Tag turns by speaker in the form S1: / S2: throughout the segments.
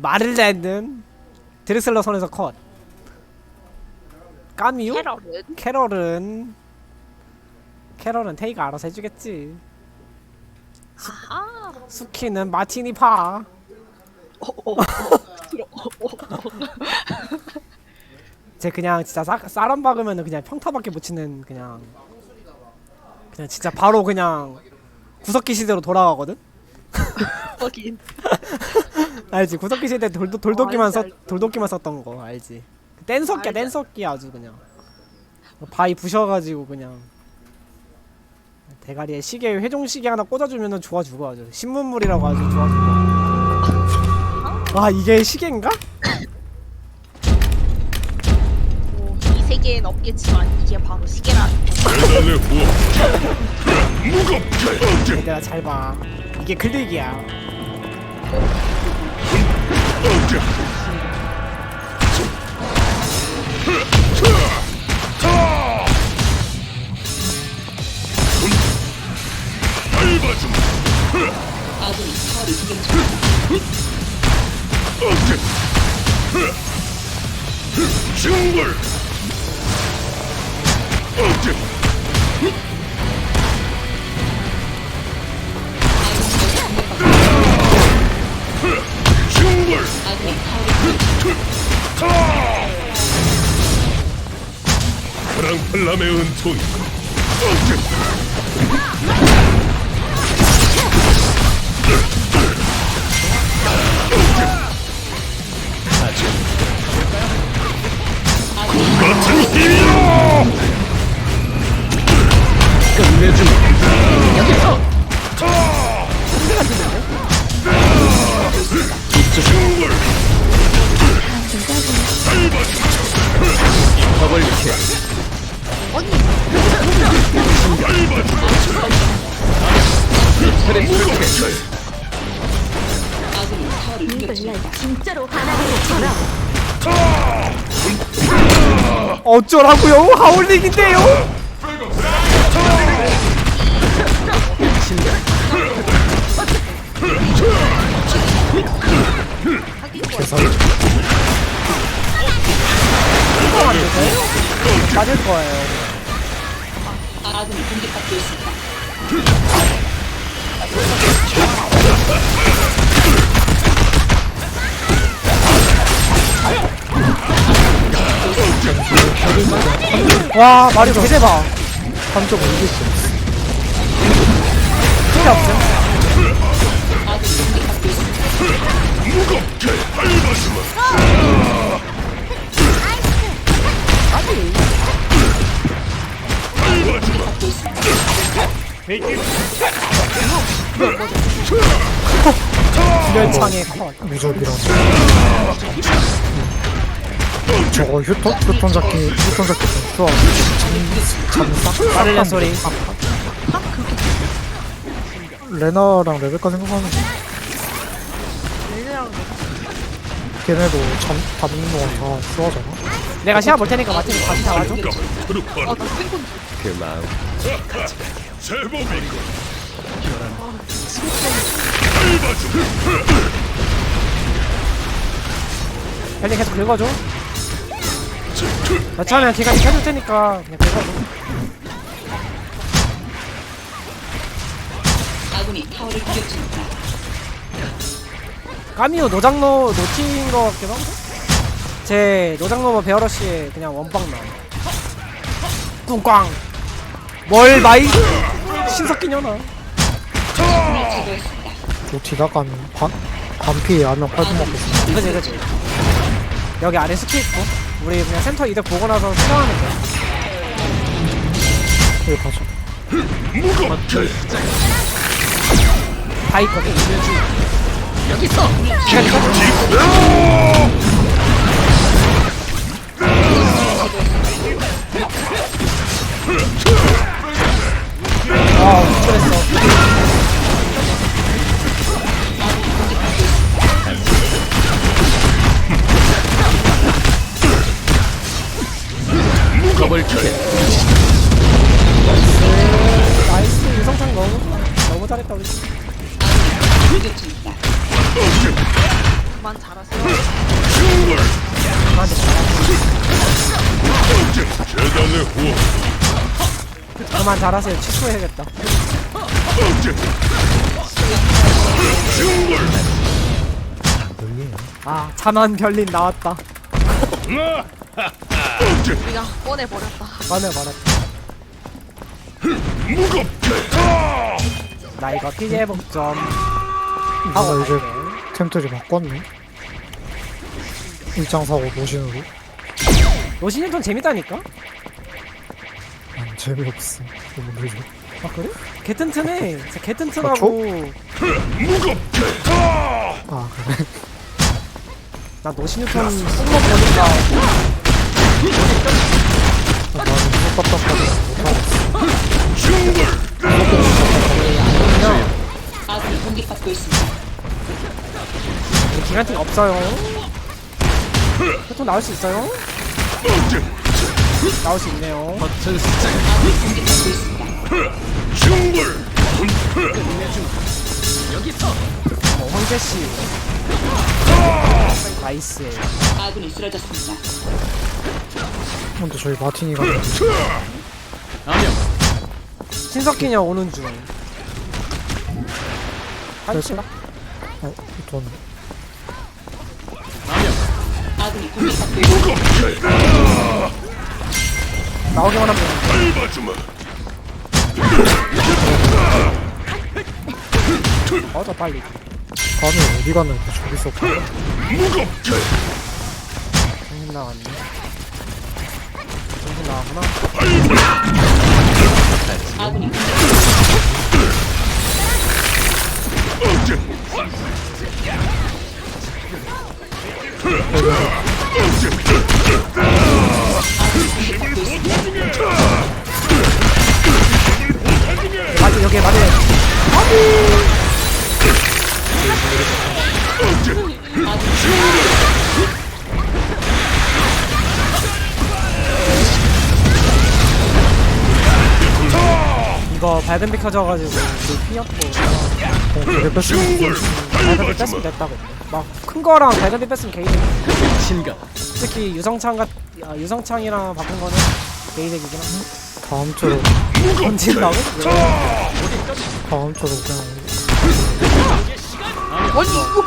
S1: 마를렌은 드렉슬러 선에서 컷. 까미유?
S2: 캐럴은?
S1: 캐럴은? 캐럴은 테이가 알아서 해주겠지.
S2: 아하.
S1: 수키는 마티니 파.
S2: 어, 싫어.
S1: 쟤 그냥 진짜 싸, 쌀안 박으면은 그냥 평타밖에 못 치는 그냥 그냥 진짜 바로 그냥 구석기 시대로 돌아가거든?
S2: 거긴
S1: 알지? 구석기 시대 돌도, 돌도끼만
S2: 알지,
S1: 썼
S2: 알지.
S1: 돌도끼만 썼던 거 알지? 뗀석기야
S2: 알지.
S1: 뗀석기 아주 그냥. 바위 부셔가지고 그냥. 대가리에 시계 회종 시계 하나 꽂아주면은 좋아 죽어 아주. 신문물이라고 아주 좋아 죽어. 와 이게 시계인가?
S2: 뭐, 이 세계엔 없겠지만 이게 바로
S3: 대단해 무겁게
S1: 얘들아 잘봐. 이게 클릭이야
S3: 어째 징벌 카랑팔람의 은총이 같은 힘이요 끝내주마
S1: 어쩌라고요? 하울릭인데요? 맞을 거예요 와 마리오 개대박 감정 올릴 수 없어. 필요 없음 불멸창의 컷
S4: 무적이랑 저거 휴톤 휴톤 잡기 휴톤 잡기 좀 좋아. 잠잠
S1: 마를렌 소리
S4: 레나랑 레베카 생각하면 걔네도 잠 잡는 동안 다 좋아하잖아.
S1: 내가 시합 볼 테니까 마틴이 같이 잡아줘
S3: 그룹하라
S5: 그 마음.
S3: 제법인가
S1: 벨리 계속 긁어줘 걔가 이렇게 해줄 테니까 그냥 긁어줘 까미오 노장노 노티인 거 같기도 하고 제 노장노버 베어러시에 그냥 원빵 나 뚱꽝. 뭘 마이? 신석기 년아
S4: 로티다간 반 반피 라면 팔도 먹고. 있어.
S1: 그지 그지. 여기 아래 스키 있고 우리 그냥 센터 이득 보고 나서 수정하면 돼.
S4: 여기 가자.
S1: 다 있거든. 아 스트레 스
S5: 더블 킬.
S1: 나이스 유성창 너무 너무 잘했다 우리
S2: 그만 잘하세요.
S3: 재단의 후원
S1: 그만 잘하세요 취소해야겠다 아 자만 별린 나왔다
S2: 우리가 꺼내 버렸다.
S1: 맞네 말했다
S3: 무겁게!
S1: 나 이거 피지 회복 좀
S4: 누가
S1: 하고
S4: 이제
S1: 갈게.
S4: 템트리 바꿨네. 일장 사고 노신으로.
S1: 노신이 좀 재밌다니까?
S4: 난 재미없어. 너무 느려
S1: 아 그래? 개 튼튼해. 진짜 개 튼튼하고.
S3: 무겁게
S4: 아 그래?
S1: 나 노신유턴 쏜거 보니까
S6: 아군이 공격받고 있습니다.
S1: 없어요 보통 나올 수 있어요? 나올 수 있네요
S5: 버튼 숫자
S6: 공격받고 있습니다.
S3: 충돌
S1: 어, 황제 씨 나이스
S6: 아군이 쓰러졌습니다.
S4: 근데 저희 마틴이가
S1: 신석기냐 오는 중. 한치가
S4: 어? 돈
S5: 암영
S6: 아군이 공격받고 있습니다.
S3: 무겁게
S1: 나오기만 하면
S3: 밟아주마.
S1: 어저 빨리
S4: 감이 어디 갔는데 저기 있었고
S3: 무겁게
S1: 정신 나갔네. 정신 나가구나.
S6: 아군이
S1: 맞아 여기 맞아 이거 발근비 켜져가지고 그 피었고
S4: 어 그게 뺐으면
S3: 충돌
S1: 발근비
S3: 밟아주마
S1: 뺐으면 됐다고. 막 큰 거랑 발근비 뺐으면 개이득.
S5: 신가
S1: 특히 유성창 같 아, 유성창이랑 바꾼 거는 개이득이긴 한데.
S4: 다음 주로
S1: 던진다고?
S4: 다음 주로 그냥
S2: 아니 이거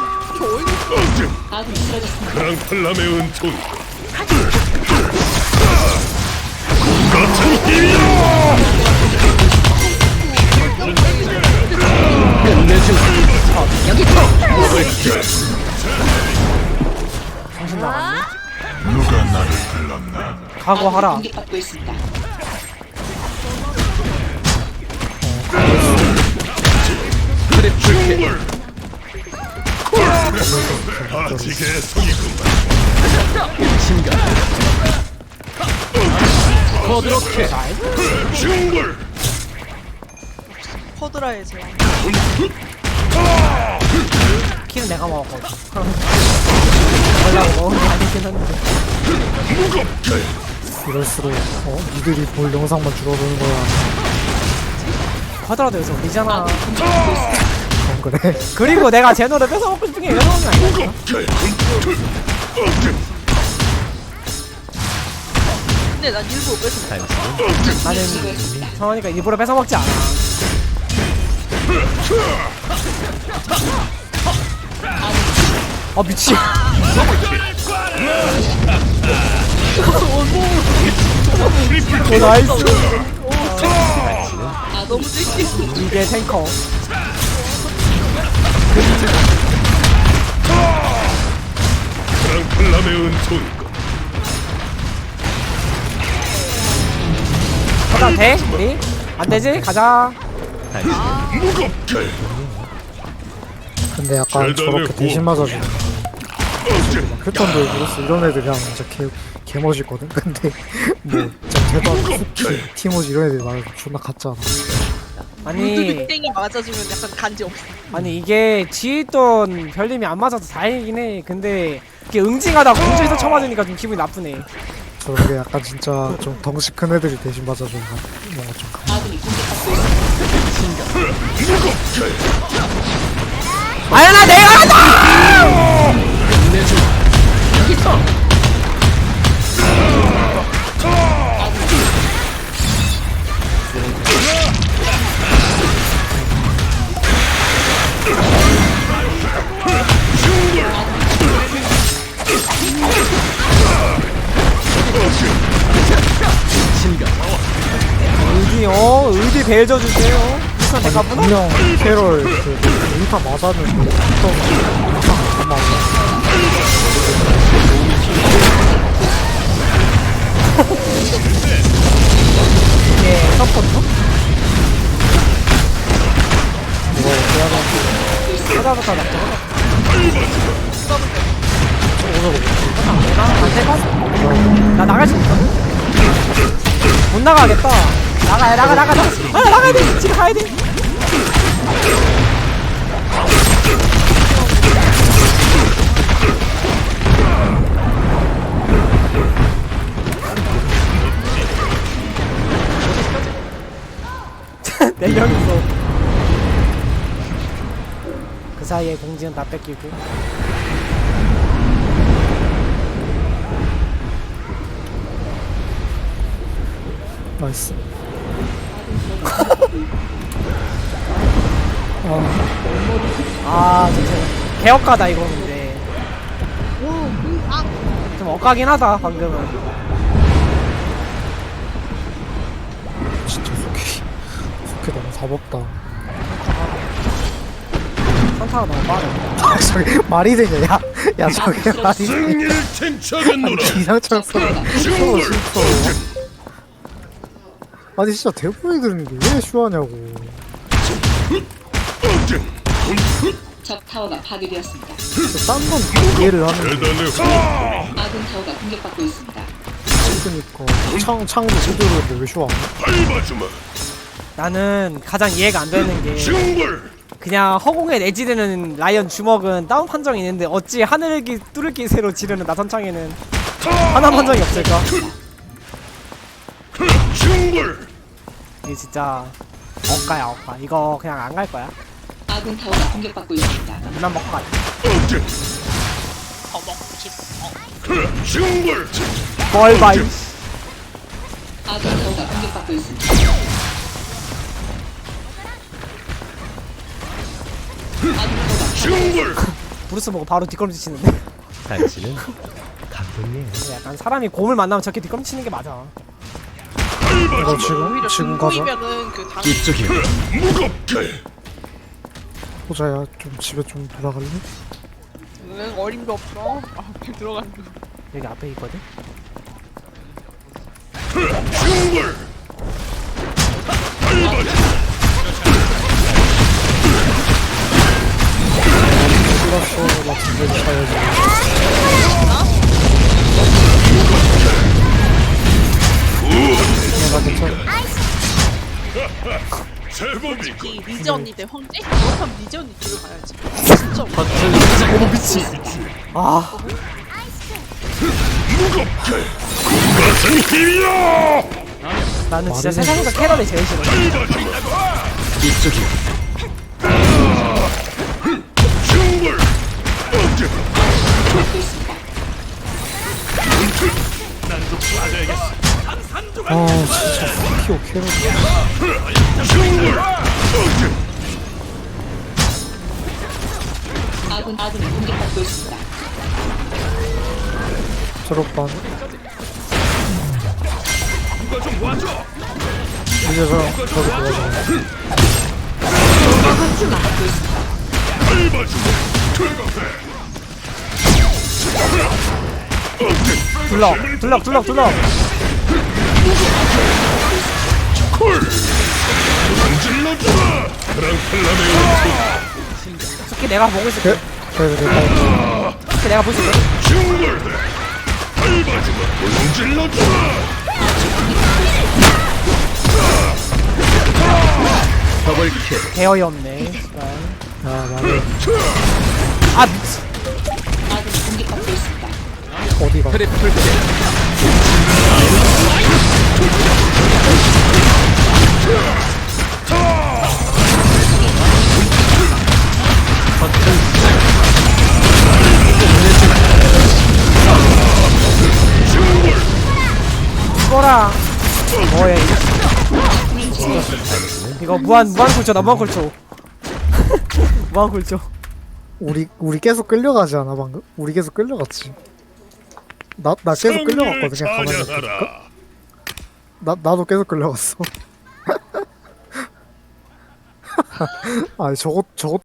S6: 아군이 쓰러졌습니다.
S3: 그랑팔람의 은총. 같은 힘이야
S5: 끝내주
S1: 정신 나갔네
S3: 누가 나를 불렀나
S1: 각오하라.
S6: 공격받고 있습니다.
S5: 트립 줄게
S3: 성이구만
S5: 신가 거드롭게
S3: 충돌
S2: 퍼드라의 제왕.
S1: 키는 내가 먹었거든 원래 먹은 게 아니긴 한데
S3: 무겁게
S4: 이럴수록 어? 니들이 볼 영상만 줄어드는 거야
S1: 하더라도 여기서 우리잖아
S4: 안 그래?
S1: 그리고 내가 제 노래 뺏어 먹고 싶은 게 이런 건 아니야
S2: 근데 난 일부러 뺏어.
S1: 나는 성원이가 일부러 뺏어 먹지 않아 아 미치 오 나이스
S2: 아 너무 섹시.
S1: 이게 탱커
S3: 은총이고
S1: 가자 돼? 우리? 안 되지? 가자
S3: 무겁게
S4: 근데 약간 저렇게 대신 맞아주는 휴턴도 그렇어 이런 애들이랑 진짜 개, 개 멋있거든? 근데 뭐 진짜 대박 티모지 이런 애들이 말해서 존나 같잖아
S1: 아니
S2: 땡이 맞아주면 약간 간지 없어.
S1: 아니 이게 뒤에 있던 별님이 안 맞아서 다행이긴 해 근데 이게 응징하다 공중에서 쳐맞으니까 좀 기분이 나쁘네
S4: 저런 게 약간 진짜 좀 덩치 큰 애들이 대신 맞아주는 거 뭔가
S1: 좀나 내가 한다! 해줘주세요 무슨 내가 보나?
S4: 분명 캐롤 그또 루타 안 맞아
S1: 이게 서포터?
S4: 이거 해야 되는데
S1: 하다부터 나 나갈 수 있어? 못 나가겠다 나가 나가 나가. 나가. 아 나가야 돼. 집에 가야 돼. 네 명이서 그 사이에 공지는 다 뺏기고.
S4: 나이스
S1: 아 진짜. 개억가다 이거 근데. 좀 억가긴 하다 방금은.
S4: 진짜 속이 속이 너무 사법다.
S1: 선타가 너무 빠르
S4: 아, 저게 말이 되냐? 야, 야 저게 말이 되냐?
S3: 승리를 쟁취하겠노라
S4: 기상청 소리 싫어 아니 진짜 대부분이 드는 게왜 쉬워하냐고.
S3: 어증
S6: 적 타워가 파괴되었습니다.
S4: 딴건 이해를 하는
S3: 대단해. 화
S6: 아군 타워가 공격받고 있습니다.
S4: 거니까 창, 창도 제대로인데 왜 쉬워
S3: 밟아주마.
S1: 나는 가장 이해가 안 되는 게 그냥 허공에 내지르는 라이언 주먹은 다운 판정이 있는데 어찌 하늘기 뚫을 기세로 지르는 나선창에는 하나 판정이 없을까?
S3: 징벌
S1: 이게 진짜 억가야 억가 이거 그냥 안 갈 거야
S6: 아군 타워가 공격받고 있습니다.
S1: 물만 먹고 가자
S2: 더 먹고 싶어.
S3: 징벌
S1: 뭘 봐, 이
S6: 아군 타워가 공격받고 있습니다. 아군 타워가
S3: 징벌
S1: 브루스 보고 바로 뒷걸음질 치는데
S5: 당신은 감독이에요.
S1: 약간 사람이 곰을 만나면 저렇게 뒷걸음 치는 게 맞아
S4: 이거 지금
S2: 오히려
S4: 지금 가자
S2: 그 당.
S5: 이쪽이요.
S3: 무겁게
S4: 호자야 좀 집에 좀 돌아갈래?
S2: 응 어림도 없어. 아 들어가는 거.
S1: 여기 앞에 있거든
S3: 징벌
S4: 플러스 나 집에 가야지 내가 괜찮아.
S3: 제법이
S2: 이 리즈 언니 대 황제? 그렇다면 리즈 언니 뒤로 가야지. 진짜.
S1: 어머 미치 아.
S3: 힘이야?
S1: 나는 진짜 세상에서 캐럴이 제일 싫어.
S5: 이쪽이요.
S4: 아 진짜 키오 캐럿.
S6: 아군 아군이 공격받고 있습니다.
S4: 저렇반. 이제 저 저기 도와줘
S3: 밟아주마 퇴각해 어증
S1: 둘럭 둘럭 둘럭 둘럭
S3: 콜
S1: 특히 내가 보고 있을게
S4: 그래 그래 그래
S1: 특히 내가 보고 있을게
S3: 밟아주마
S5: 더블킬.
S1: 개어이 없네 씨발.
S4: 야 나는
S1: 아 미치
S6: 아군이 공격받고 있습니다.
S4: 어디가
S5: 트리플킬.
S1: 죽어라. 뭐야 이거. 무한 무한 굴초다 무한 굴초 무한 굴초
S4: 우리 우리 계속 끌려가지 않아 방금? 우리 계속 끌려갔지. 나 나 계속 끌려갔거든 그냥 가만히
S3: 찬양하라
S4: 나, 나도 계속 끌려갔어. 아, 저것, 저것